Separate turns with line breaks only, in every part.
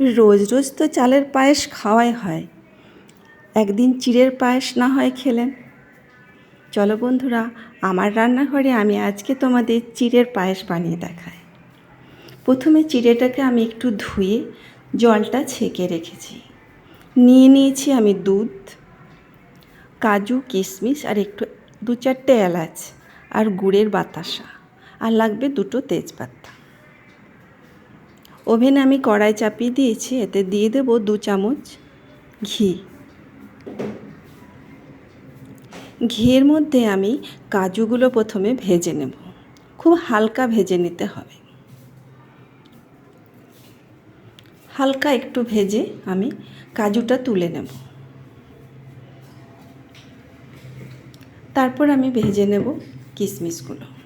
রোজ রোজ তো চালের পায়েস খাওয়াই হয়। একদিন চিড়ের পায়েস না হয় খেলেন। চলো বন্ধুরা, আমার রান্নাঘরে আমি আজকে তোমাদের চিড়ের পায়েস বানিয়ে দেখাই। প্রথমে চিড়েটাকে আমি একটু ধুয়ে জলটা ছেঁকে রেখেছি। নিয়ে নিয়েছি আমি দুধ, কাজু, কিশমিশ আর একটু দু চারটে এলাচ আর গুড়ের বাতাসা। আর লাগবে দুটো তেজপাতা। ওভেনে আমি কড়াই চাপিয়ে দিয়েছি, এতে দিয়ে দেবো দু চামচ ঘি। ঘিয়ের মধ্যে আমি কাজুগুলো প্রথমে ভেজে নেব। খুব হালকা ভেজে নিতে হবে। হালকা একটু ভেজে আমি কাজুটা তুলে নেব। তারপর আমি ভেজে নেব কিশমিশগুলো।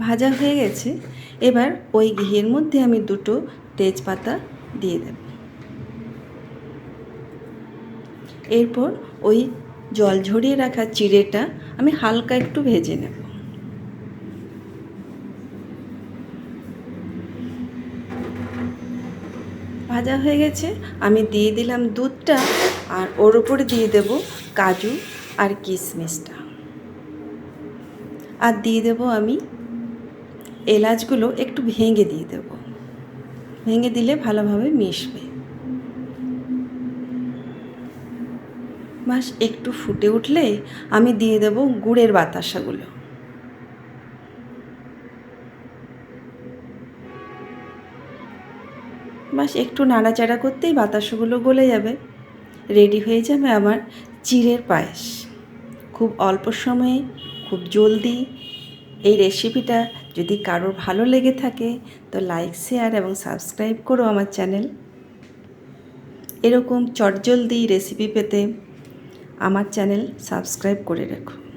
ভাজা হয়ে গেছে। এবার ওই ঘিয়ের মধ্যে আমি দুটো তেজপাতা দিয়ে দেব। এরপর ওই জল ঝরিয়ে রাখা চিড়েটা আমি হালকা একটু ভেজে নেব। ভাজা হয়ে গেছে। আমি দিয়ে দিলাম দুধটা আর ওর উপরে দিয়ে দেব কাজু আর কিশমিশটা। আর দিয়ে দেব আমি এলাচগুলো একটু ভেঙে দিয়ে দেব। ভেঙে দিলে ভালোভাবে মিশবে। বাস, একটু ফুটে উঠলে আমি দিয়ে দেব গুড়ের বাতাসাগুলো। বাস, একটু নাড়াচাড়া করতেই বাতাসগুলো গলে যাবে। রেডি হয়ে যাবে আমার চিড়ের পায়েস। খুব অল্প সময়ে, খুব জলদি এই রেসিপিটা যদি কারোর ভালো লেগে থাকে, তো লাইক শেয়ার এবং সাবস্ক্রাইব করো আমার চ্যানেল এরকম চটজলদি রেসিপি পেতে আমার চ্যানেল সাবস্ক্রাইব করে রেখো।